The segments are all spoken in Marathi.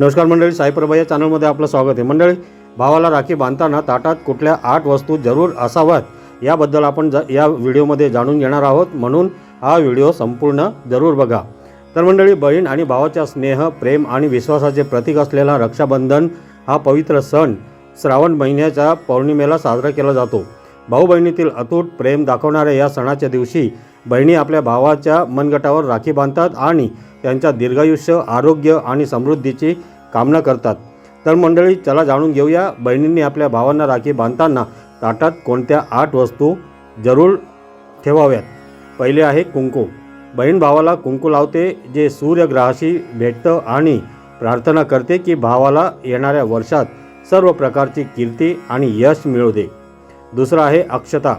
नमस्कार मंडळी साईप्रभा या चॅनलमध्ये आपलं स्वागत आहे. मंडळी भावाला राखी बांधताना ताटात कुठल्या आठ वस्तू जरूर असाव्यात याबद्दल आपण ज या व्हिडिओमध्ये जाणून घेणार आहोत. म्हणून हा व्हिडिओ संपूर्ण जरूर बघा. तर मंडळी बहीण आणि भावाच्या स्नेह प्रेम आणि विश्वासाचे प्रतीक असलेला रक्षाबंधन हा पवित्र सण श्रावण महिन्याच्या पौर्णिमेला साजरा केला जातो. भाऊ बहिणीतील अतूट प्रेम दाखवणाऱ्या या सणाच्या दिवशी बहिणी आपल्या भावाच्या मनगटावर राखी बांधतात आणि त्यांच्या दीर्घायुष्य आरोग्य आणि समृद्धीची कामना करतात. तर मंडळी चला जाणून घेऊया बहिणींनी आपल्या भावांना राखी बांधताना ताटात कोणत्या आठ वस्तू जरूर ठेवाव्यात. पहिले आहे कुंकू. बहीण भावाला कुंकू लावते जे सूर्यग्रहाशी भेटतं आणि प्रार्थना करते की भावाला येणाऱ्या वर्षात सर्व प्रकारची कीर्ती आणि यश मिळू दे. दुसरं आहे अक्षता.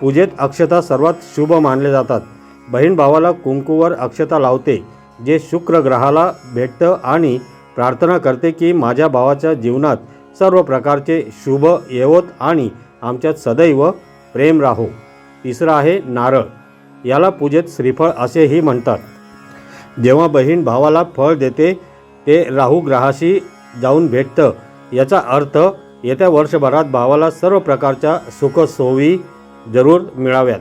पूजेत अक्षता सर्वात शुभ मानले जातात. बहीण भावाला कुंकूवर अक्षता लावते जे शुक्र ग्रहाला भेटतं आणि प्रार्थना करते की माझ्या भावाच्या जीवनात सर्व प्रकारचे शुभ येवोत आणि आमच्यात सदैव प्रेम राहो. तिसरं आहे नारळ. याला पूजेत श्रीफळ असेही म्हणतात. जेव्हा बहीण भावाला फळ देते ते राहू ग्रहाशी जाऊन भेटतं. याचा अर्थ येत्या वर्षभरात भावाला सर्व प्रकारच्या सुखसोयी जरूर मिळाव्यात.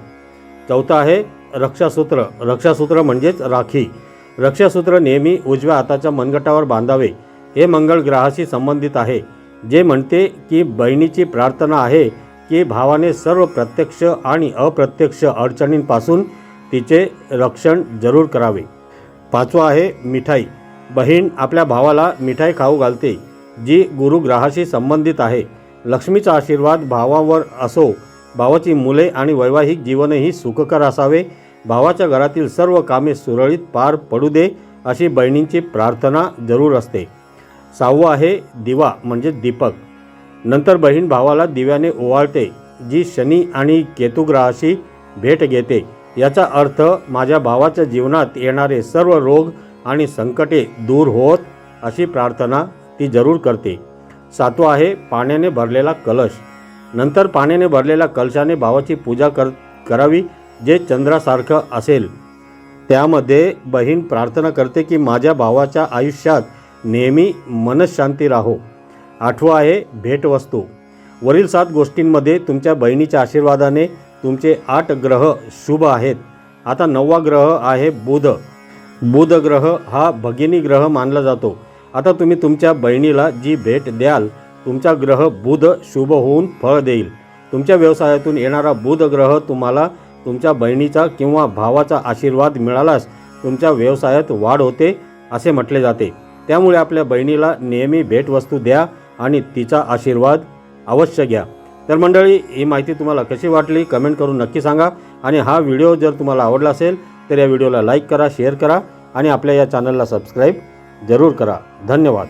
चौथं आहे रक्षासूत्र. रक्षासूत्र म्हणजेच राखी. रक्षासूत्र नेहमी उजव्या हाताच्या मनगटावर बांधावे. हे मंगळ ग्रहाशी संबंधित आहे. जे म्हणते की बहिणीची प्रार्थना आहे की भावाने सर्व प्रत्यक्ष आणि अप्रत्यक्ष अडचणींपासून तिचे रक्षण जरूर करावे. पाचवा आहे मिठाई. बहीण आपल्या भावाला मिठाई खाऊ घालते जी गुरुग्रहाशी संबंधित आहे. लक्ष्मीचा आशीर्वाद भावावर असो भावाची मुले आणि वैवाहिक जीवनही सुखकर असावे. भावाच्या घरातील सर्व कामे सुरळीत पार पडू दे अशी बहिणींची प्रार्थना जरूर असते. सहावं आहे दिवा म्हणजे दीपक. नंतर बहीण भावाला दिव्याने ओवाळते जी शनी आणि केतुग्रहाशी भेट घेते. याचा अर्थ माझ्या भावाच्या जीवनात येणारे सर्व रोग आणि संकटे दूर होत अशी प्रार्थना ती जरूर करते. सातवा आहे पाण्याने भरलेला कलश. नंतर पाण्याने भरलेल्या कलशाने भावाची पूजा कर करावी जे चंद्रासारखं असेल. त्यामध्ये बहीण प्रार्थना करते की माझ्या भावाच्या आयुष्यात नेहमी मनशांती राहो. आठवं आहे भेटवस्तू. वरील सात गोष्टींमध्ये तुमच्या बहिणीच्या आशीर्वादाने तुमचे आठ ग्रह शुभ आहेत. आता नववा ग्रह आहे बुध. बुध ग्रह हा भगिनी ग्रह मानला जातो. आता तुम्ही तुमच्या बहिणीला जी भेट द्याल तुमचा ग्रह बुध शुभ होऊन फळ देईल. तुमच्या व्यवसायातून येणारा बुध ग्रह तुम्हाला तुमच्या बहिणीचा किंवा भावाचा आशीर्वाद मिळालास तुमच्या व्यवसायात वाढ होते असे म्हटले जाते. त्यामुळे आपल्या बहिणीला नेहमी भेटवस्तू द्या आणि तिचा आशीर्वाद अवश्य घ्या. तर मंडळी ही माहिती तुम्हाला कशी वाटली कमेंट करून नक्की सांगा आणि हा व्हिडिओ जर तुम्हाला आवडला असेल तर या व्हिडिओला लाईक करा शेअर करा आणि आपल्या या चॅनलला सबस्क्राईब जरूर करा. धन्यवाद.